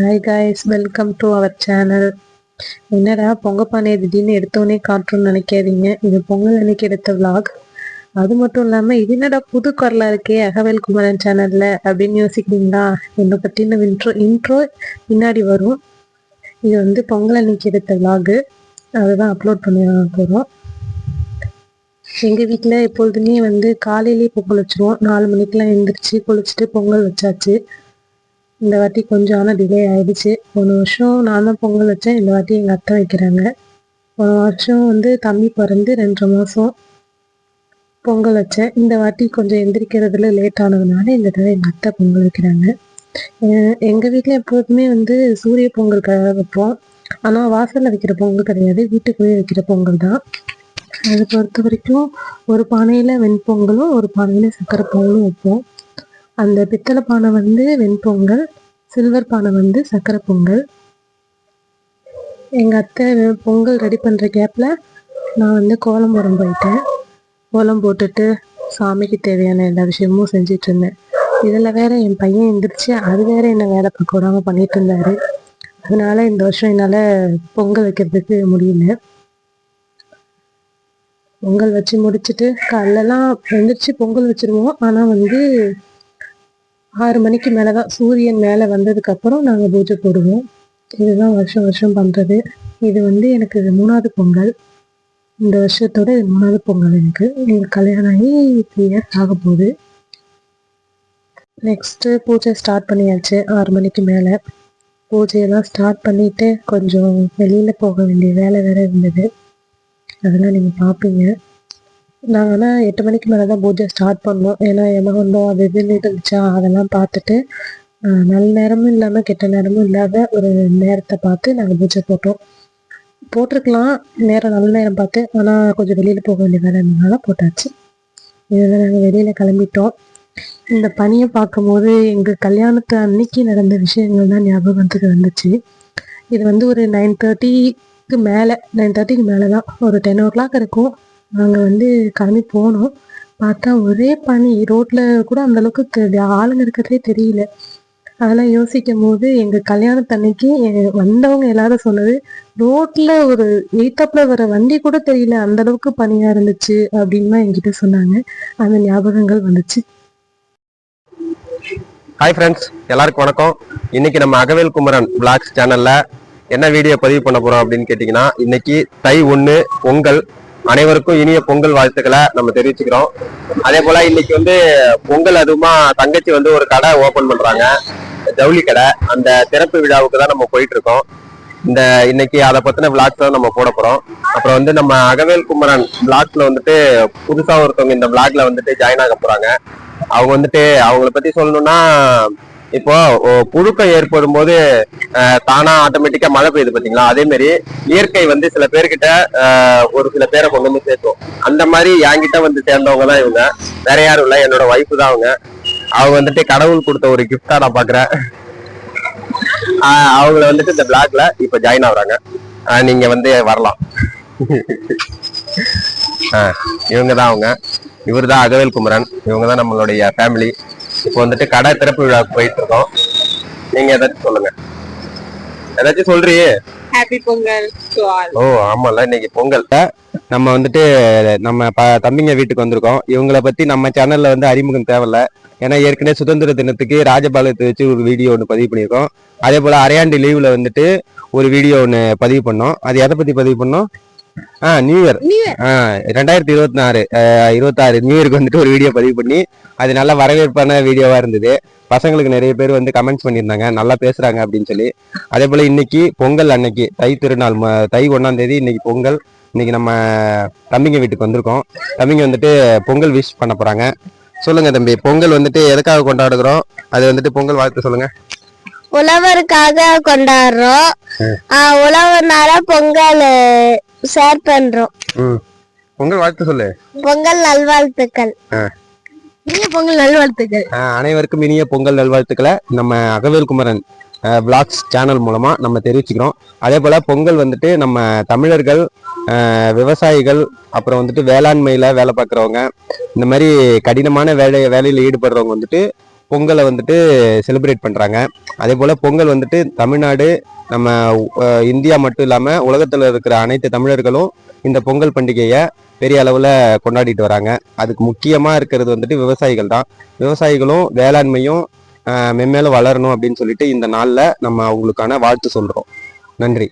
Hi guys welcome to our channel என்னடா பொங்க பானையை திடீர்னு எடுத்தோடனே காட்டுறோம்னு நினைக்காதீங்க. இது பொங்கல் அன்னைக்கு எடுத்த விளாக் அது மட்டும் இல்லாமல் இது என்னடா புது குரலா இருக்கே அகவேல் குமரன் சேனல்ல அப்படின்னு யோசிக்கிறீங்களா? என்னை பற்றின இன்ட்ரோ இன்ட்ரோ பின்னாடி வரும். இது வந்து பொங்கல் அன்னைக்கு எடுத்த விளாகு அதுதான் அப்லோட் பண்ண போகிறோம் எங்கள் வீட்டில் எப்பொழுதுமே வந்து காலையிலேயே பொங்கல் வச்சுருவோம். நாலு மணிக்கெலாம் எழுந்திரிச்சு குளிச்சுட்டு பொங்கல் வச்சாச்சு. இந்த வாட்டி கொஞ்சம் ஆனால் டிலே ஆயிடுச்சு. போன வருஷம் நான் தான் பொங்கல் வச்சேன். இந்த வாட்டி எங்கள் அத்தை வைக்கிறாங்க. போன வருஷம் வந்து தம்பி பிறந்து ரெண்டரை மாதம் பொங்கல் வச்சேன். இந்த வாட்டி கொஞ்சம் எந்திரிக்கிறதுல லேட் ஆனதுனால இந்த தடவை எங்கள் அத்தை பொங்கல் வைக்கிறாங்க. எங்கள் வீட்டில் எப்போதுமே வந்து சூரிய பொங்கல் க வைப்போம். ஆனால் வாசலில் வைக்கிற பொங்கல் கிடையாது. வீட்டுக்குள்ளேயே வைக்கிற பொங்கல் தான். அதை பொறுத்த வரைக்கும் ஒரு பானையில் வெண்பொங்கலும் ஒரு பானையில் சக்கரை பொங்கலும் வைப்போம். அந்த பித்தளை பானை வந்து வெண்பொங்கல் சில்வர் பானை வந்து சக்கரை பொங்கல். எங்கள் அத்தை பொங்கல் ரெடி பண்ணுற கேப்பில் நான் வந்து கோலம் போடம் போயிட்டேன். கோலம் போட்டுட்டு சாமிக்கு தேவையான எல்லா விஷயமும் செஞ்சிட்டு இருந்தேன். இதில் வேற என் பையன் எந்திரிச்சு அது வேற என்ன வேலை பார்க்க விடாம பண்ணிட்டு இருந்தாரு. அதனால இந்த வருஷம் என்னால் பொங்கல் வைக்கிறதுக்கு முடியல. பொங்கல் வச்சு முடிச்சுட்டு காலைலலாம் எந்திரிச்சு பொங்கல் வச்சிருவோம். ஆனால் வந்து ஆறு மணிக்கு மேலே தான் சூரியன் மேலே வந்ததுக்கப்புறம் நாங்கள் பூஜை போடுவோம். இதுதான் வருஷம் வருஷம் பண்ணுறது இது வந்து எனக்கு இது மூணாவது பொங்கல். இந்த வருஷத்தோட இது மூணாவது பொங்கல் எனக்கு. எங்களுக்கு கல்யாணம் ஆகி த்ரீ இயர்ஸ் ஆக போகுது. நெக்ஸ்ட்டு பூஜை ஸ்டார்ட் பண்ணியாச்சு ஆறு மணிக்கு மேலே. பூஜையெல்லாம் ஸ்டார்ட் பண்ணிவிட்டு கொஞ்சம் வெளியில் போக வேண்டிய வேலை வேறு இருந்தது. அதெல்லாம் நீங்கள் பார்ப்பீங்க நாங்கள் ஆனால் எட்டு மணிக்கு மேலே தான் பூஜை ஸ்டார்ட் பண்ணோம். ஏன்னா எமகண்டம் அது இதுன்னு இருந்துச்சா அதெல்லாம் பார்த்துட்டு நல்ல நேரமும் இல்லாமல் கெட்ட நேரமும் இல்லாத ஒரு நேரத்தை பார்த்து நாங்கள் பூஜை போட்டோம். போட்டிருக்கலாம். நேரம் நல்ல நேரம் பார்த்து. ஆனால் கொஞ்சம் வெளியில் போக வேண்டிய வேலை இருந்ததுனால போட்டாச்சு. இதுதான் நாங்கள் வெளியில் கிளம்பிட்டோம். இந்த பனியை பார்க்கும்போது எங்கள் கல்யாணத்து அன்னைக்கு நடந்த விஷயங்கள் தான் ஞாபகத்துக்கு வந்துச்சு. இது வந்து ஒரு நைன் தேர்ட்டிக்கு மேலே நைன் தேர்ட்டிக்கு மேலே தான் ஒரு டென் ஓ கிளாக் இருக்கும். நாங்கள் வந்து கிளம்பி போனோம். பார்த்தா ஒரே பனி. ரோட்டில் கூட அந்த அளவுக்கு ஆளுங்க இருக்கிறதே தெரியல. அதெல்லாம் யோசிக்கும் போது எங்கள் கல்யாணத்தன்னைக்கு வந்தவங்க எல்லாரும் சொன்னது ரோட்டில் ஒரு எய்த்தாப்புல வர வண்டி கூட தெரியல. அந்த அளவுக்கு பனியாக இருந்துச்சு. அப்படின்னு தான் என்கிட்ட சொன்னாங்க. அந்த ஞாபகங்கள் வந்துச்சு. ஹாய் ஃப்ரெண்ட்ஸ் எல்லாருக்கும் வணக்கம். இன்னைக்கு நம்ம அகவேல் குமரன் பிளாக்ஸ் சேனல்ல என்ன வீடியோ பதிவு பண்ண போறோம் அப்படின்னு கேட்டிங்கன்னா இன்னைக்கு தை ஒன்று பொங்கல் அனைவருக்கும் இனிய பொங்கல் வாழ்த்துக்களை நம்ம தெரிவிச்சுக்கிறோம். அதே போல இன்னைக்கு வந்து பொங்கல் அதுவுமா தங்கச்சி வந்து ஒரு கடை ஓபன் பண்றாங்க. ஜவுளி கடை. அந்த திறப்பு விழாவுக்கு தான் நம்ம போயிட்டு இருக்கோம். இந்த இன்னைக்கு அதை பத்தின விளாக்ஸ் தான் நம்ம போட போறோம். அப்புறம் வந்து நம்ம அகவேல் குமரன் பிளாக்ல வந்துட்டு புதுசா ஒருத்தவங்க இந்த பிளாக்ல வந்துட்டு ஜாயின் ஆக போறாங்க. அவங்க வந்துட்டு அவங்கள பத்தி சொல்லணும்னா இப்போ புழுக்கம் ஏற்படும் போது தானா ஆட்டோமேட்டிக்கா மழை பெய்யுது பாத்தீங்களா? அதே மாதிரி இயற்கை வந்து சில பேர்கிட்ட ஒரு சில பேரை கொண்டு வந்து சேர்த்தோம். அந்த மாதிரி என்கிட்ட வந்து சேர்ந்தவங்க தான் இவங்க. வேற யாரும் இல்லை. என்னோட ஒய்ஃபு தான் அவங்க. அவங்க வந்துட்டு கடவுள் கொடுத்த ஒரு கிஃப்டா நான் பாக்குறேன். ஆஹ் அவங்கள வந்துட்டு இந்த பிளாக்ல இப்ப ஜாயின் ஆகுறாங்க. ஆஹ் நீங்க வந்து வரலாம். ஆஹ் இவங்க தான் அவங்க. இவர் தான் அகவேல் குமரன். இவங்க தான் நம்மளுடைய ஃபேமிலி இப்போ வந்துட்டு கடை திறப்பு விழாக்கு போயிட்டு இருக்கோம் நீங்க ஏதாச்சும் சொல்லுங்க. ஏதாச்சும் சொல்றியே? ஹாப்பி பொங்கல் ஓ ஆமால இன்னைக்கு பொங்கல். நம்ம வந்துட்டு நம்ம தம்பிங்க வீட்டுக்கு வந்திருக்கோம். இவங்கள பத்தி நம்ம சேனல்ல வந்து அறிமுகம் தேவையில்ல. ஏன்னா ஏற்கனவே சுதந்திர தினத்துக்கு ராஜபாளையத்தை வச்சு ஒரு வீடியோ ஒன்று பதிவு பண்ணியிருக்கோம். அதே போல அரையாண்டு லீவ்ல வந்துட்டு ஒரு வீடியோ ஒன்று பதிவு பண்ணோம். அது எதை பத்தி பதிவு பண்ணோம்? ஆ நியூ இயர் ரெண்டாயிரத்தி இருபத்தி நாலு இருபத்தாறு நியூ இயருக்கு வந்துட்டு ஒரு வீடியோ பதிவு பண்ணி அது நல்ல வரவேற்பான வீடியோவா இருந்தது. பசங்களுக்கு நிறைய பேர் வந்து கமெண்ட்ஸ் பண்ணியிருந்தாங்க. நல்லா பேசுறாங்க அப்படின்னு சொல்லி. அதே போல இன்னைக்கு பொங்கல் அன்னைக்கு தை திருநாள் தை ஒண்ணாம் தேதி இன்னைக்கு பொங்கல். இன்னைக்கு நம்ம தம்பிங்க வீட்டுக்கு வந்திருக்கோம். தம்பிங்க வந்துட்டு பொங்கல் விஷ் பண்ண போறாங்க. சொல்லுங்க தம்பி பொங்கல் வந்துட்டு எதுக்காக கொண்டாடுகிறோம்? அது வந்துட்டு பொங்கல் வாழ்த்து சொல்லுங்க. உழவருக்காக கொண்டாடுறோம். ஆஹ் உழவர்னால பொங்கல் ஷேர் பண்றோம். ம். பொங்கல் வாழ்த்து சொல்லு. பொங்கல் நல்வாழ்த்துக்கள். இனிய பொங்கல் நல்வாழ்த்துக்கள். அனைவருக்கும் இனிய பொங்கல் நல்வாழ்த்துக்களை நம்ம அகவேல் குமரன் பிளாக்ஸ் சேனல் மூலமா நம்ம தெரிவிச்சுக்கிறோம். அதே போல பொங்கல் வந்துட்டு நம்ம தமிழர்கள் விவசாயிகள் அப்புறம் வந்துட்டு வேளாண்மையில வேலை பார்க்குறவங்க இந்த மாதிரி கடினமான வேலை வேலையில ஈடுபடுறவங்க வந்துட்டு பொங்கலை வந்துட்டு செலிப்ரேட் பண்ணுறாங்க அதே போல் பொங்கல் வந்துட்டு தமிழ்நாடு நம்ம இந்தியா மட்டும் இல்லாமல் உலகத்தில் இருக்கிற அனைத்து தமிழர்களும் இந்த பொங்கல் பண்டிகையை பெரிய அளவில் கொண்டாடிட்டு வராங்க. அதுக்கு முக்கியமாக இருக்கிறது வந்துட்டு விவசாயிகள் தான். விவசாயிகளும் வேளாண்மையும் மென்மேலும் வளரணும் அப்படின்னு சொல்லிட்டு இந்த நாளில் நம்ம அவங்களுக்கான வாழ்த்து சொல்கிறோம் நன்றி.